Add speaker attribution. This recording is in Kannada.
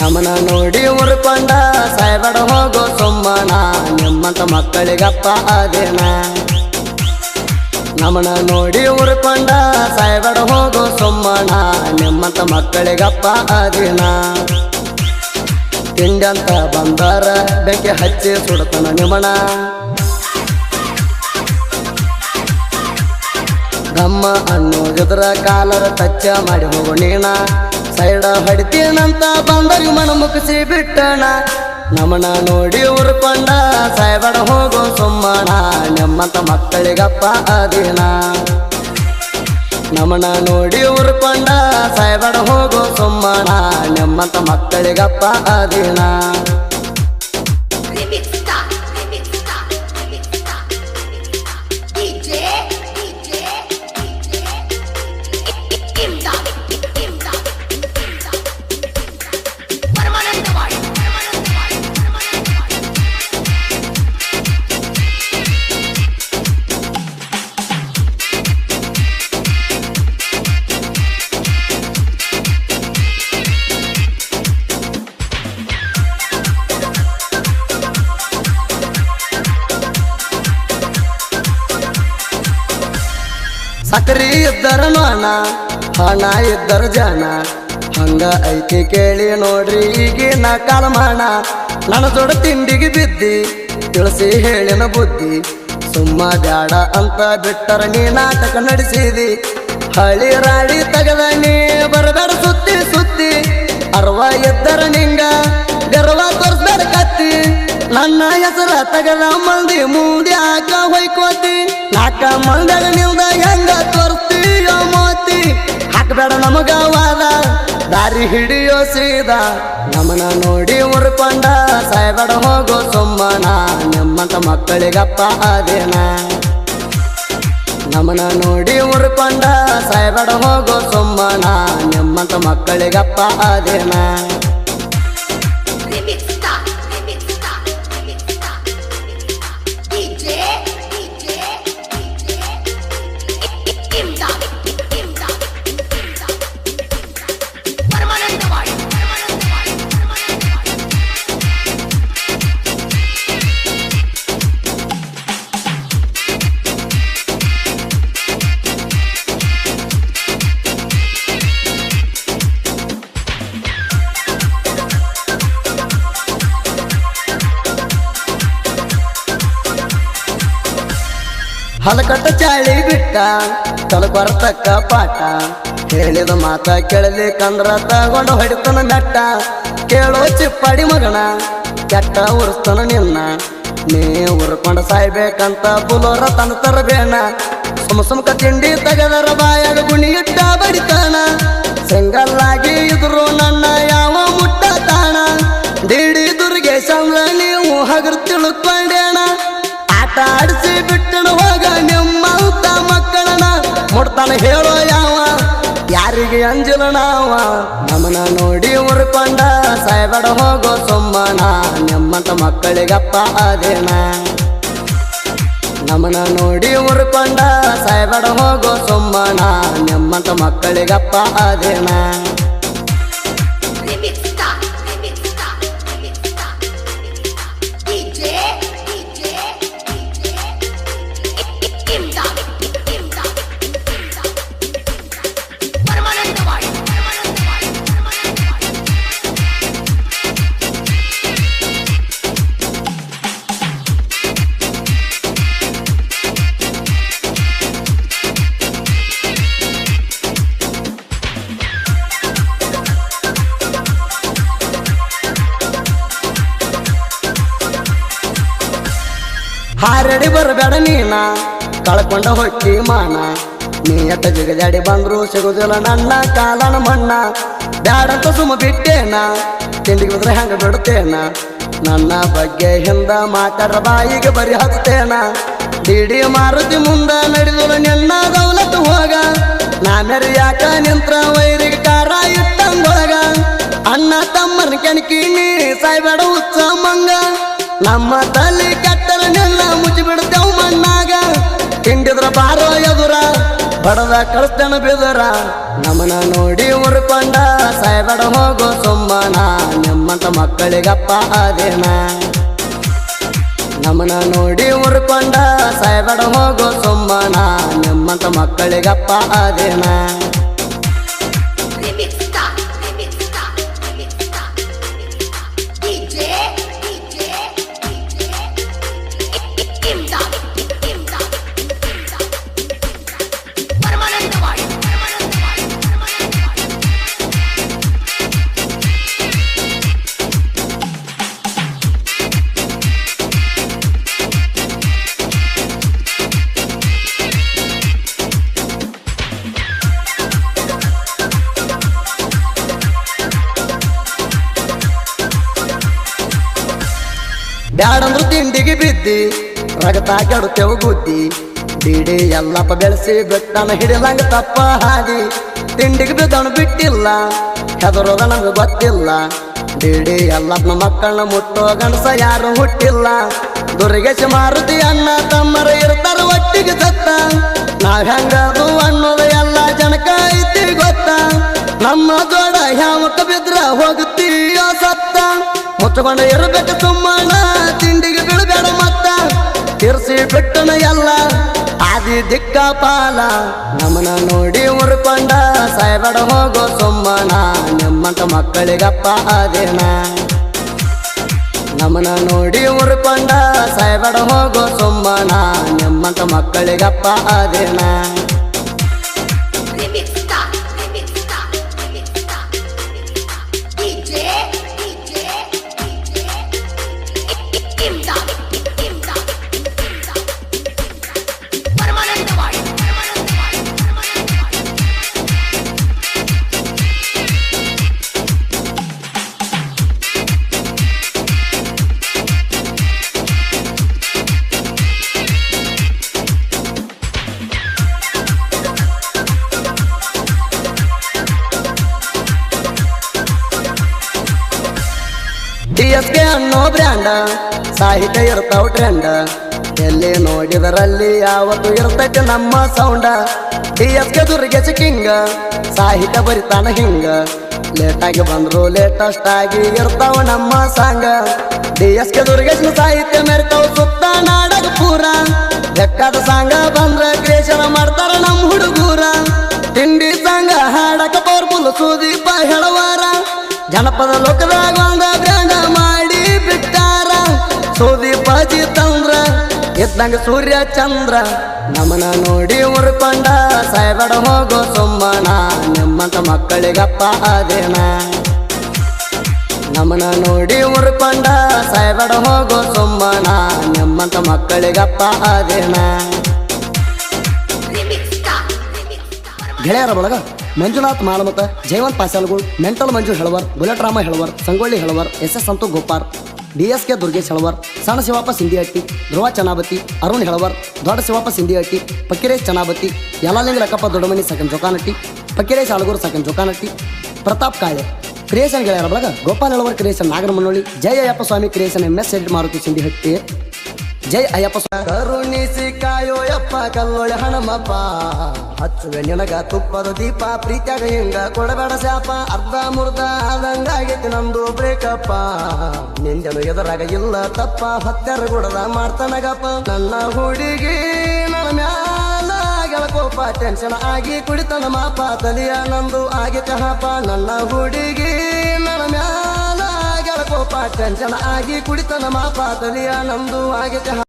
Speaker 1: ನಮನ ನೋಡಿ ಉರ್ಕೊಂಡ ಸಾಯ್ಬಡ ಹೋಗೋ ಸೊಮ್ಮನ, ನಿಮ್ಮಂತ ಮಕ್ಕಳಿಗಪ್ಪ ಅದೇನ? ನಮನ ನೋಡಿ ಉರ್ಕೊಂಡ ಸಾಯ್ಬಡ ಹೋಗೋ ಸೊಮ್ಮನ, ನಿಮ್ಮಂತ ಮಕ್ಕಳಿಗಪ್ಪ ಅದೇನ? ತಿಂಡಂತ ಬಂದಾರ ಬೆಂಕಿ ಹಚ್ಚಿ ಸುಡತನ ನಿಮಣ ನಮ್ಮ ಅನ್ನೋದಿದ್ರ ಕಾಲರ ತಚ್ಚ ಮಾಡಿ ಹೋಗೋ ಸೈಡ ಹೊಡಿತೀನಂತ ಬಂದರಿ ಮನ ಮುಗಿಸಿ ಬಿಟ್ಟಣ. ನಮನ ನೋಡಿ ಉರ್ಕೊಂಡ ಸಾಯ್ಬೇಡ ಹೋಗೋ ಸುಮ್ಮನ. ನಮ್ಮಂತ ಮಕ್ಕಳಿಗಪ್ಪ ಅದೇನ. ನಮನ ನೋಡಿ ಉರ್ಕೊಂಡ ಸಾಯ್ಬೇಡ ಹೋಗೋ ಸುಮ್ಮನ. ನಮ್ಮಂತ ಮಕ್ಕಳಿಗಪ್ಪ ಅದೇನ. ಸಕ್ರಿ ಇದ್ದರ ಮಾನ, ಹಣ ಇದ್ದರ ಜನ. ಹಂಗ ಐತಿ ಕೇಳಿ ನೋಡ್ರಿ ಈಗಿನ ಕಾಲಮಾನ. ನನ್ನ ಜೋಡ ತಿಂಡಿಗೆ ಬಿದ್ದಿ, ತಿಳಿಸಿ ಹೇಳಿನ ಬುದ್ಧಿ. ಸುಮ್ಮ ಬ್ಯಾಡ ಅಂತ ಬಿಟ್ಟರ ನೀ ನಾಟಕ ನಡೆಸಿದಿ. ಹಳಿ ರಾಡಿ ತಗದ ನೀ ಬರಬೇಡ ಸುತ್ತಿ ಸುತ್ತಿ. ಅರ್ವ ಎದ್ದರ ನಿಂಗ ಗರ್ವ ತೋರಿಸ್ಬೇಡ ಕತ್ತಿ. ನನ್ನ ಹೆಸರ ತಗದ ಮಂದಿ ಮುಂದೆ ಹಾಕ ಹೊಯ್ಕೋತಿ. ನಾಕ ಮಂದಾಗ ದಾರಿ ಹಿಡಿಯೋ ಸೀದ. ನಮನ ನೋಡಿ ಉರ್ಕೊಂಡ ಸಾಯ್ಬೇಡ ಹೋಗೋ ಸುಮ್ಮನ. ನಿಮ್ಮಂತ ಮಕ್ಕಳಿಗಪ್ಪ ಅದೇನ? ನಮನ ನೋಡಿ ಉರ್ಕೊಂಡ ಸಾಯ್ಬೇಡ ಹೋಗೋ ಸುಮ್ಮನ. ನಿಮ್ಮಂತ ಮಕ್ಕಳಿಗಪ್ಪ ಅದೇನ? ಹಲಕಟ್ಟ ಚಾಳಿ ಬಿಟ್ಟ ತಲಕೊರತಕ್ಕ ಪಾಠ. ಹೇಳಿದ ಮಾತ ಕೇಳಲಿಕ್ಕಂದ್ರ ತಗೊಂಡು ಹೊಡಿತನ ನೆಟ್ಟ ಕೇಳೋ ಚಿಪ್ಪಾಡಿ ಮಗನ, ಕೆಟ್ಟ ಉರ್ಸ್ತನ ನಿನ್ನ. ನೀ ಉರ್ಕೊಂಡ ಸಾಯ್ಬೇಕಂತ ಬುಲೋರ ತನ ತರಬೇಣ ಸುಮ ಸುಮಕ ತಿಂಡಿ ತಗದರ ಬಾಯಾಗ ಗುಣಿ ಇಟ್ಟ ಬಡಿತಾನ. ಸಿಂಗಲ್ಲಾಗಿ ಇದ್ರು ನನ್ನ ಯಾವ ಮುಟ್ಟ ತಾಣ ದಿಡಿ ದುರ್ಗೆ ಸಂದ್ರ ನೀವು ಹಗರ್ ತಿಳ್ಕೊಂಡೇಣ ಆಟ ಆಡಿಸಿ ಮುಡ್ತಾನ ಹೇಳೋ ಯಾವ? ಯಾರಿಗೆ ಅಂಜಲ ನಾವ? ನಮನ ನೋಡಿ ಉರ್ಕೊಂಡ ಸಾಯ್ಬೇಡ ಹೋಗೋ ಸುಮ್ಮನ. ನಿಮ್ಮಂತ ಮಕ್ಕಳಿಗಪ್ಪ ಅದೇನ? ನಮನ ನೋಡಿ ಉರ್ಕೊಂಡ ಸಾಯ್ಬೇಡ ಹೋಗೋ ಸುಮ್ಮನ. ನಿಮ್ಮಂತ ಮಕ್ಕಳಿಗಪ್ಪ ಅದೇನ? ಹಾರಡಿ ಬರಬೇಡ ನೀನ. ಕಳ್ಕೊಂಡ ಹೊಟ್ಟಿ ಮಾನ. ನೀ ಎತ್ತ ಜಿಗದಾಡಿ ಬಂದ್ರು ಸಿಗುದಿಲ್ಲ ನನ್ನ ಕಾಲನ ಮಣ್ಣ. ಬ್ಯಾಡಂತ ಸುಮ್ಮ ಬಿಟ್ಟೇನ. ತಿಂಡಿಗೆ ಹೆಂಗ ಬಿಡ್ತೇನ. ನನ್ನ ಬಗ್ಗೆ ಹಿಂದ ಮಾತಾಡ ಬಾಯಿಗೆ ಬರಿ ಹಚ್ತೇನ ಡಿಡಿ ಮಾರುತಿ ಮುಂದ ನಡೆದಳು ನಿನ್ನ ದೌಲತ್ ಹೋಗ. ನಾ ಯಾಕ ನಿಂತ್ರ ವೈರಿಗೆ ಕಾರ ಇಟ್ಟಂಗೊಳಗ ಅಣ್ಣ ತಮ್ಮನ ಕೆಣಕಿ ನೀ ಸಾಯ್ಬೇಡ ಉತ್ಸ ಮಂಗ. ನಮ್ಮ ತಲೆ ಕೆಟ್ಟರ ಬಾರೋ ಎದುರ, ಬಡದ ಕಳಿಸ್ತೇನ ಬಿದರ. ನಮನ ನೋಡಿ ಉರ್ಕೊಂಡ ಸಾಯ್ಬೇಡ ಹೋಗೋ ಸುಮ್ಮನ. ನಿಮ್ಮಂತ ಮಕ್ಕಳಿಗಪ್ಪ ಅದೇನ? ನಮನ ನೋಡಿ ಉರ್ಕೊಂಡ ಸಾಯ್ಬೇಡ ಹೋಗೋ ಸುಮ್ಮನ. ನಿಮ್ಮಂತ ಮಕ್ಕಳಿಗಪ್ಪ ಅದೇನ? ಬ್ಯಾಡಂದ್ರು ತಿಂಡಿಗೆ ಬಿದ್ದಿ, ರಗತ ಕೆಡುತ್ತೆವು ಗುದ್ದಿ ಡಿಡಿ ಎಲ್ಲಪ್ಪ ಬೆಳೆಸಿ ಬೆಟ್ಟನ ಹಿಡಿದಂಗ ತಪ್ಪ ಹಾಗೆ ತಿಂಡಿಗೆ ಬಿದ್ದವನು ಬಿಟ್ಟಿಲ್ಲ, ಹೆದರೋದ ನಮ್ಗೆ ಗೊತ್ತಿಲ್ಲ. ಡಿಡಿ ಎಲ್ಲಪ್ಪನ ಮಕ್ಕಳನ್ನ ಮುಟ್ಟೋ ಗಂಡಸ ಯಾರು ಹುಟ್ಟಿಲ್ಲ. ದುರ್ಗೇಶ ಮಾರುತಿ ಅಣ್ಣ ತಮ್ಮರ ಇರ್ತಾರ ಒಟ್ಟಿಗೆ ಸತ್ತ. ನಾವ್ ಹೆಂಗದು ಅನ್ನೋದು ಎಲ್ಲ ಜನಕ ಐತಿ ಗೊತ್ತ. ನಮ್ಮ ಜೋಡ ಯಾವಕ್ಕ ಬಿದ್ರ ಹೋಗುತ್ತೀಯೋ ಸತ್ತ. ಮುಚ್ಚಕೊಂಡ ಇರ್ಬೇಕು ಸುಮ್ಮನ ಬಿಟ್ಟನ ಎಲ್ಲ. ಆದಿ ದಿಕ್ಕ ಪಾಲ ನಮ್ಮನ ನೋಡಿ ಉರ್ಕೊಂಡ ಸಾಯಬಡ ಹೋಗೋ ಸುಮ್ಮನ. ನಿಮ್ಮಂತ ಮಕ್ಕಳಿಗಪ್ಪ ಅದೇನ. ನಮನ ನೋಡಿ ಉರ್ಕೊಂಡ ಸಾಯಬಡ ಹೋಗೋ ಸುಮ್ಮನ. ನಿಮ್ಮಂತ ಮಕ್ಕಳಿಗಪ್ಪ ಅದೇನ. ಬ್ರ್ಯಾಂಡ ಸಾಹಿತ್ಯ ಇರ್ತಾವ ಟ್ರೆಂಡ ಎಲ್ಲಿ ನೋಡಿದರಲ್ಲಿ ಯಾವತ್ತು ಇರ್ತೈತೆ ನಮ್ಮ sound D S K Durge king ಸಾಹಿತ್ಯ ಬರಿತಾನ ಹಿಂಗ. ಲೇಟಾಗಿ ಬಂದ್ರು ಲೇಟೆಸ್ಟ್ ಆಗಿ ಇರ್ತಾವ ನಮ್ಮ ಸಾಂಗ. ಡಿ ಎಸ್ ಕೆ ದುರ್ಗೇಶನ ಸಾಹಿತ್ಯ ಮೆರಿತಾವ ಸುತ್ತ ನಾಡಗ ಪೂರ. ಲೆಕ್ಕದ ಸಾಂಗ ಬಂದ್ರ ಕ್ರೇಷನ ಮಾಡ್ತಾರ ನಮ್ಮ ಹುಡುಗೂರ. ತಿಂಡಿ ಸಾಂಗ ಹಾಡಕ ಪವರ್ಫುಲ್ ಸುದೀಪ ಹೇಳವಾರ. ಜನಪದ ಲೋಕದಾಗ ಸುದೀಪ ತಂದ್ರ ಇದ್ದಂಗ ಸೂರ್ಯ ಚಂದ್ರ. ನಮನ ನೋಡಿ ಉರ್ಕೊಂಡ ಸಾಯ್ಬೇಡ ಹೋಗೋ ಸುಮ್ಮನ. ನಿಮ್ಮಂತ ಮಕ್ಕಳಿಗಪ್ಪ ಅದೇನ? ನಮನ ನೋಡಿ ಉರ್ಕೊಂಡ ಸಾಯ್ಬೇಡ ಹೋಗೋ ಸುಮ್ಮನ. ನಿಮ್ಮಂತ ಮಕ್ಕಳಿಗಪ್ಪ ಅದೇನ. ಗೆಳೆಯರ ಬಳಗ, Manjunath ಮಾಲಮತ, Jayavant ಪಾಸಾಲ್ಗಳು mental Manju Helavar, bullet Rama Helavar, Sangolli Helavar, S S Santu ಗೋಪಾರ್. S K. Durgesh Halavar ಸಣ್ಣ ಶಿವಪ್ಪ ಸಿಂಧಿಹಟ್ಟಿ ಧ್ರುವ ಚನಾಬತಿ ಅರುಣ್ ಹೆಳವರ್, ದೊಡ್ಡ ಶಿವಪ್ಪ ಸಿಂಧಿಹಟ್ಟಿ ಪಕ್ಕಿರೇಶ್ ಚನಾಬತಿ ಯಲಾಲಿಂಗ ಲಕ್ಕಪ್ಪ ದೊಡ್ಡಮನಿ ಸಕನ್ ಜೋಕಾನಟ್ಟಿ ಪಕ್ಕಿರೇಶ್ ಆಳಗೂರು ಸಕನ್ ಜೋಕಾನಟ್ಟಿ, ಪ್ರತಾಪ್ ಕಾಳೆ ಕ್ರಿಯೇಷನ್ ಗೆಳೆಯರ ಬಳಗ ಗೋಪಾಲ್ ಹೆಳವರ್ ಕ್ರಿಯೇಷನ್ ನಾಗರಮನೋಳಿ ಜಯ Ayyappa Swami creation M S Ed Maruti Sindhihatti ಜೈ ಅಯ್ಯಪ್ಪ ಸ್ವಾಮಿ ಕಾಯೋ ಯಪ್ಪ, ಕಲ್ಲೊಳೆ ಹಣಮಪ್ಪ. ಹಚ್ಚುವೆ ನಿನಗ ತುಪ್ಪದ ದೀಪ, ಪ್ರೀತ್ಯಾಗ ಹಿಂಗ ಕೊಡಬೇಡ ಶಾಪ. ಅರ್ಧ ಮುರ್ಧ ಆದಂಗಾಗೈತಿ ನಮ್ದು ಬ್ರೇಕಪ್ಪ. ನಿಂದನು ಎದುರಾಗ ಇಲ್ಲ ತಪ್ಪ ಹತ್ತರ ಗುಡದ ಮಾಡ್ತಾನಗಪ್ಪ. ನನ್ನ ಹುಡುಗಿ ನನ್ನ ಮ್ಯಾಲ ಗೆಳಕೋಪ ಟೆನ್ಷನ್ ಆಗಿ ಕುಡಿತನ ಮಾಪ. ತಲಿಯ ನಂದು ಆಗಿ ಚಹಪ ನನ್ನ ಹುಡುಗಿ ನನ್ನ ಮ್ಯಾಲ ಗೆಳಕೋಪ ಟೆನ್ಷನ್ ಆಗಿ ಕುಡಿತನ ಮಾಪ. ತಲಿಯ ನಂದು ಆಗಿ ಚಹ